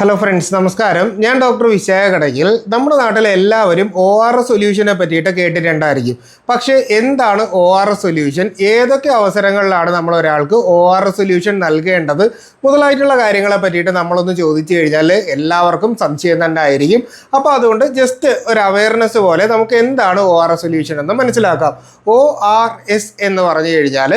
Hello friends നമസ്കാരം. ഞാൻ doctor Vishakha കടകിൽ. നമ്മുടെ നാട്ടിലെ എല്ലാവരും ഒ ആർ എസ് സൊല്യൂഷനെ പറ്റിയിട്ട് കേട്ടിട്ടുണ്ടായിരിക്കും. പക്ഷേ എന്താണ് ഒ ആർ എസ് സൊല്യൂഷൻ ഏതൊക്കെ അവസരങ്ങളിലാണ് നമ്മൾ ഒരാൾക്ക് ഒ ആർ എസ് സൊല്യൂഷൻ നൽകേണ്ടത്? മുതലായിട്ടുള്ള കാര്യങ്ങളെ പറ്റിയിട്ട് നമ്മളൊന്ന് ചോദിച്ചു കഴിഞ്ഞാൽ എല്ലാവർക്കും സംശയം തന്നെ ആയിരിക്കും. അപ്പോൾ അതുകൊണ്ട് ജസ്റ്റ് ഒരു അവയർനെസ് പോലെ നമുക്ക് എന്താണ് ഒ ആർ എസ് സൊല്യൂഷൻ എന്ന് മനസ്സിലാക്കാം. ഒ ആർ എസ് എന്ന് പറഞ്ഞു കഴിഞ്ഞാൽ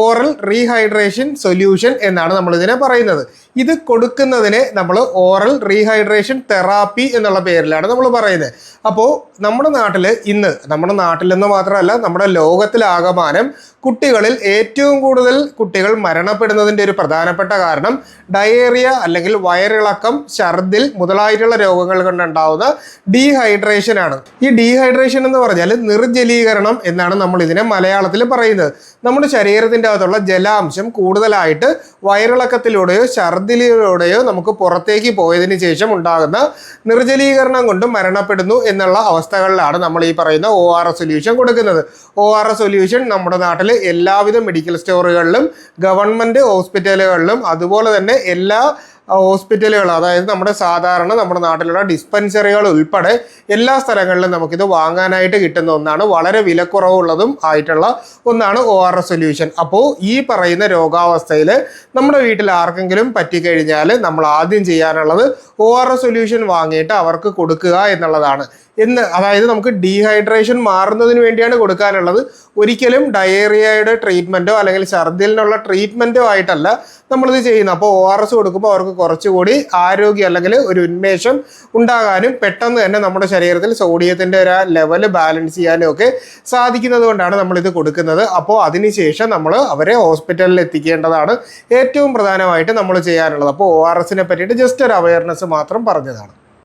ഓറൽ റീഹൈഡ്രേഷൻ സൊല്യൂഷൻ എന്നാണ് നമ്മളിതിനെ പറയുന്നത്. ഇത് കൊടുക്കുന്നതിനെ നമ്മൾ ഓറൽ റീഹൈഡ്രേഷൻ തെറാപ്പി എന്നുള്ള പേരിലാണ് നമ്മൾ പറയുന്നത്. അപ്പോൾ നമ്മുടെ നാട്ടിൽ ഇന്ന് നമ്മുടെ നാട്ടിലെന്ന് മാത്രമല്ല നമ്മുടെ ലോകത്തിലാകമാനം കുട്ടികളിൽ ഏറ്റവും കൂടുതൽ കുട്ടികൾ മരണപ്പെടുന്നതിന്റെ ഒരു പ്രധാനപ്പെട്ട കാരണം ഡയേറിയ അല്ലെങ്കിൽ വയറിളക്കം ഛർദിൽ മുതലായിട്ടുള്ള രോഗങ്ങൾ കൊണ്ടുണ്ടാവുന്ന ഡീഹൈഡ്രേഷൻ ആണ്. ഈ ഡീഹൈഡ്രേഷൻ എന്ന് പറഞ്ഞാൽ നിർജലീകരണം എന്നാണ് നമ്മൾ ഇതിനെ മലയാളത്തിൽ പറയുന്നത്. നമ്മുടെ ശരീരത്തിന്റെ അകത്തുള്ള ജലാംശം കൂടുതലായിട്ട് വയറിളക്കത്തിലൂടെയോ ഛർദിലൂടെയോ നമുക്ക് പുറത്തേക്ക് പോയതിന് ശേഷം ഉണ്ടാകുന്ന നിർജലീകരണം കൊണ്ട് മരണപ്പെടുന്നു എന്നുള്ള അവസ്ഥകളിലാണ് നമ്മൾ ഈ പറയുന്ന ഒ ആർ എസ് സൊല്യൂഷൻ കൊടുക്കുന്നത്. ഒ ആർ എസ് സൊല്യൂഷൻ നമ്മുടെ നാട്ടിൽ എല്ലാവിധ മെഡിക്കൽ സ്റ്റോറുകളിലും ഗവൺമെന്റ് ഹോസ്പിറ്റലുകളിലും അതുപോലെ തന്നെ എല്ലാ ഹോസ്പിറ്റലുകൾ അതായത് നമ്മുടെ സാധാരണ നമ്മുടെ നാട്ടിലുള്ള ഡിസ്പെൻസറികൾ ഉൾപ്പെടെ എല്ലാ സ്ഥലങ്ങളിലും നമുക്കിത് വാങ്ങാനായിട്ട് കിട്ടുന്ന ഒന്നാണ്. വളരെ വിലക്കുറവുള്ളതും ആയിട്ടുള്ള ഒന്നാണ് ഒ ആർ എസ് സൊല്യൂഷൻ അപ്പോൾ ഈ പറയുന്ന രോഗാവസ്ഥയിൽ നമ്മുടെ വീട്ടിൽ ആർക്കെങ്കിലും പറ്റിക്കഴിഞ്ഞാൽ നമ്മൾ ആദ്യം ചെയ്യാനുള്ളത് ഒ ആർ എസ് സൊല്യൂഷൻ വാങ്ങിയിട്ട് അവർക്ക് കൊടുക്കുക എന്നുള്ളതാണ്. എന്ന് അതായത് നമുക്ക് ഡീഹൈഡ്രേഷൻ മാറുന്നതിന് വേണ്ടിയാണ് കൊടുക്കാനുള്ളത്. ഒരിക്കലും ഡയേറിയയുടെ ട്രീറ്റ്മെന്റോ അല്ലെങ്കിൽ ഛർദിലിനുള്ള ട്രീറ്റ്മെന്റോ ആയിട്ടല്ല നമ്മളിത് ചെയ്യുന്നത്. അപ്പോൾ ഒ ആർ എസ് കൊടുക്കുമ്പോൾ അവർക്ക് കുറച്ചുകൂടി ആരോഗ്യം അല്ലെങ്കിൽ ഒരു ഉന്മേഷം ഉണ്ടാകാനും പെട്ടെന്ന് തന്നെ നമ്മുടെ ശരീരത്തിൽ സോഡിയത്തിന്റെ ഒരു ലെവൽ ബാലൻസ് ചെയ്യാനും ഒക്കെ സാധിക്കുന്നത് കൊണ്ടാണ് നമ്മളിത് കൊടുക്കുന്നത്. അപ്പോൾ അതിനുശേഷം നമ്മൾ അവരെ ഹോസ്പിറ്റലിൽ എത്തിക്കേണ്ടതാണ് ഏറ്റവും പ്രധാനമായിട്ട് നമ്മൾ ചെയ്യാനുള്ളത്. അപ്പോൾ ഒ ആർ എസിനെ പറ്റിയിട്ട് ജസ്റ്റ് ഒരു അവയർനെസ് മാത്രം പറഞ്ഞതാണ്.